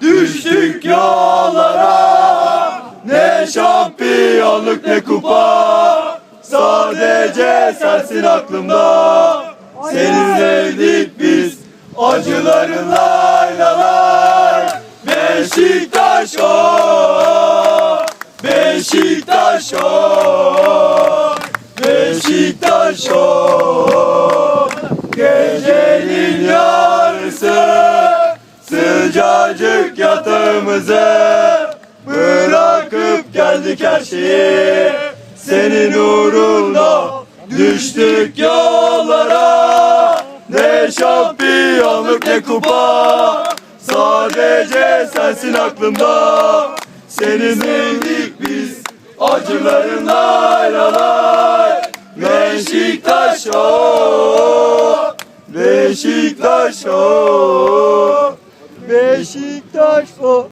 Düştük yollara. Ne şampiyonluk ne kupa. Sadece sensin aklımda. Seninleydik biz Acıların lay lay lay Beşiktaş o Beşiktaş o Beşiktaş o Sıcacık yatağımızı Bırakıp geldik her şeyi Senin uğrunda Düştük yollara. Ne şampiyonluk ne kupa. Sadece sensin aklımda. Seni sevdik biz Acıların lay Beşiktaş o Beşiktaş o Beşiktaş o